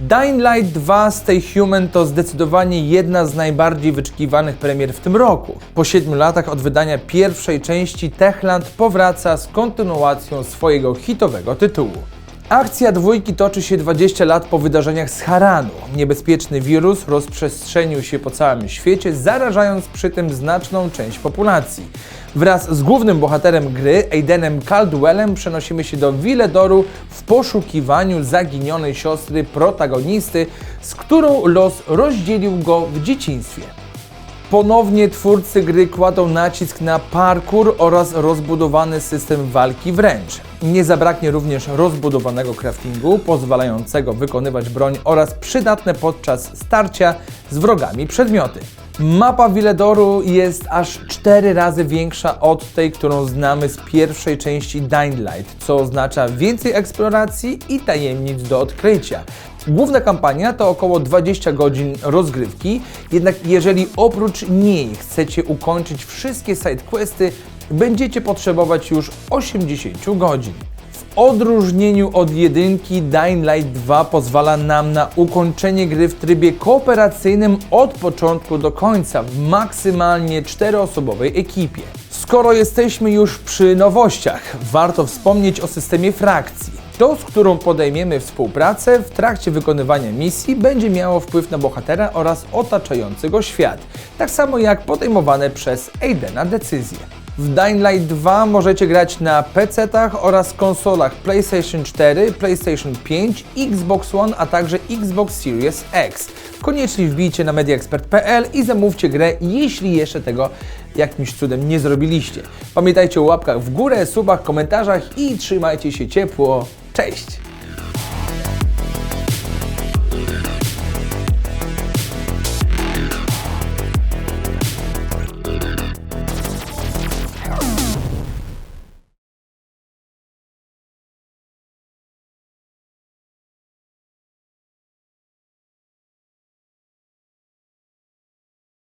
Dying Light 2 Stay Human to zdecydowanie jedna z najbardziej wyczekiwanych premier w tym roku. Po 7 latach od wydania pierwszej części Techland powraca z kontynuacją swojego hitowego tytułu. Akcja dwójki toczy się 20 lat po wydarzeniach z Haranu. Niebezpieczny wirus rozprzestrzenił się po całym świecie, zarażając przy tym znaczną część populacji. Wraz z głównym bohaterem gry, Aidenem Caldwellem, przenosimy się do Villedoru w poszukiwaniu zaginionej siostry protagonisty, z którą los rozdzielił go w dzieciństwie. Ponownie twórcy gry kładą nacisk na parkour oraz rozbudowany system walki wręcz. Nie zabraknie również rozbudowanego craftingu, pozwalającego wykonywać broń oraz przydatne podczas starcia z wrogami przedmioty. Mapa Villedoru jest aż 4 razy większa od tej, którą znamy z pierwszej części Dying Light, co oznacza więcej eksploracji i tajemnic do odkrycia. Główna kampania to około 20 godzin rozgrywki, jednak jeżeli oprócz niej chcecie ukończyć wszystkie sidequesty, będziecie potrzebować już 80 godzin. Odróżnieniu od jedynki, Dying Light 2 pozwala nam na ukończenie gry w trybie kooperacyjnym od początku do końca w maksymalnie czteroosobowej ekipie. Skoro jesteśmy już przy nowościach, warto wspomnieć o systemie frakcji. To, z którą podejmiemy współpracę w trakcie wykonywania misji, będzie miało wpływ na bohatera oraz otaczający go świat, tak samo jak podejmowane przez Aidena decyzje. W Dying Light 2 możecie grać na PC-tach oraz konsolach PlayStation 4, PlayStation 5, Xbox One, a także Xbox Series X. Koniecznie wbijcie na mediaexpert.pl i zamówcie grę, jeśli jeszcze tego jakimś cudem nie zrobiliście. Pamiętajcie o łapkach w górę, subach, komentarzach i trzymajcie się ciepło. Cześć!